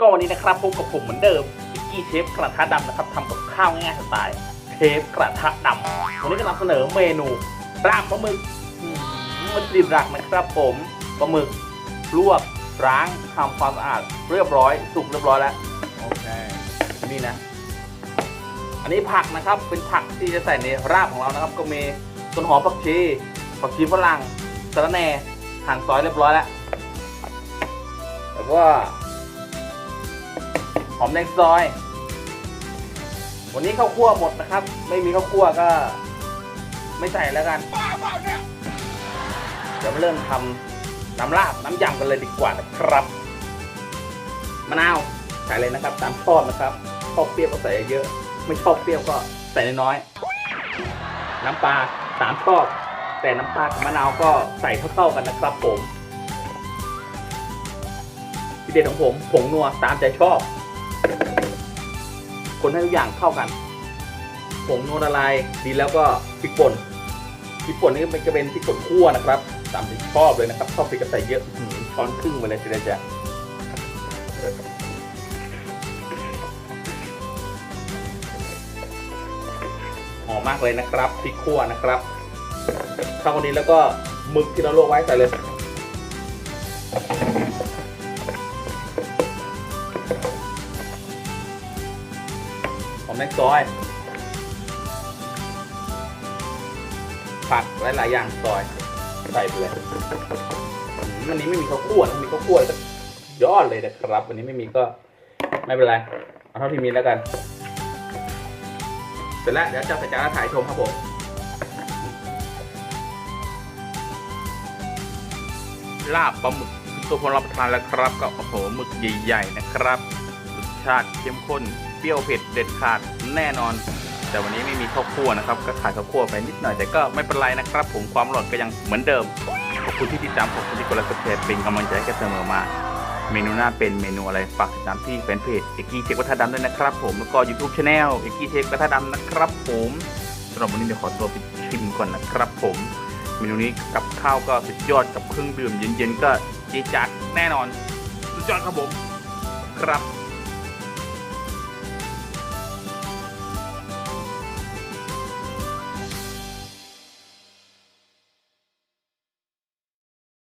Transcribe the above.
ก็วันนี้นะครับพบกับผมเหมือนเดิมพิกกี้เชฟกระทะดำนะครับทำกับข้าวง่ายๆสไตล์เชฟกระทะดำวันนี้จะนำเสนอเมนูรากปลาหมึกอืมมันดิบรักนะครับผมปลาหมึกลวกล้างทำความสะอาดเรียบร้อยสุกเรียบร้อยแล้วโอเคนี่นะ อันนี้ผักนะครับเป็นผักที่จะใส่ในราบของเรานะครับ ก็มีต้นหอมผักชีผักชีฝรั่งสะระแหน่หั่นซอยเรียบร้อยแล้วแล้วก็ หอมแดงซอย วันนี้ข้าวคั่วหมดนะครับ ไม่มีข้าวคั่วก็ ไม่ใส่แล้วกันเดี๋ยวมาเริ่มทำน้ำราดน้ำยำกันเลยดีกว่านะครับมะนาวใส่เลยนะครับ ตามชอบนะครับชอบเปรี้ยวก็ใส่เยอะ ไม่ชอบเปรี้ยวก็ใส่น้อยๆน้ำปลาสามชอบแต่น้ำปลากับมะนาวก็ใส่เท่าๆกันนะครับผมทีเด็ดของผมผงนัวตามใจชอบ คนให้ทุกอย่างเข้ากันผงนัวละลายดีแล้วก็พริกป่นพริกป่นนี่มันจะเป็นพริกป่นคั่วนะครับตามที่ชอบเลยนะครับชอบพริกกระใส่เยอะอื้อหือช้อนครึ่งไปเลยทีเดียวจ้ะหอมมากเลยนะครับพริกคั่วนะครับเข้าวันนี้แล้วก็หมึกที่เราลวกไว้ใส่เลย หอมแดงซอย ผักหลายๆอย่างซอยใส่ไปเลยอันนี้ไม่มีข้าวคั่วนะมีข้าวคั่วก็ยอดเลยนะครับ วันนี้ไม่มีก็ไม่เป็นไร เอาเท่าที่มีแล้วกัน เสร็จแล้วเดี๋ยวจะใส่จานถ่ายชมครับผมลาบปลาหมึกตัวพอรับประทานแล้วครับ ก็โอ้โหหมึกใหญ่ ๆ นะครับ ชาติเข้มข้น เปรี้ยวเผ็ดเด็ดขาดแน่นอน แต่วันนี้ไม่มีข้าวคั่วนะครับ ก็ขาดข้าวคั่วไปนิดหน่อยแต่ก็ไม่เป็นไรนะครับ ผมความอร่อยก็ยังเหมือนเดิม ขอบคุณที่ติดตามขอบคุณที่กดไลค์กดแชร์เป็นกำลังใจให้กันเสมอมา เมนูหน้าเป็นเมนูอะไรฝากติดตามที่แฟนเพจเอกกี้เชฟกระทะดำด้วยนะครับ ผมแล้วก็ยูทูบช anel เอกกี้เชฟกระทะดำนะครับ ผมสำหรับวันนี้เดี๋ยวขอตัวไปชิมก่อนนะครับ ผมเมนูนี้กับข้าวก็สุดยอดกับเครื่องดื่มเย็นๆก็จีจัดแน่นอน สุดยอดครับผม ครับ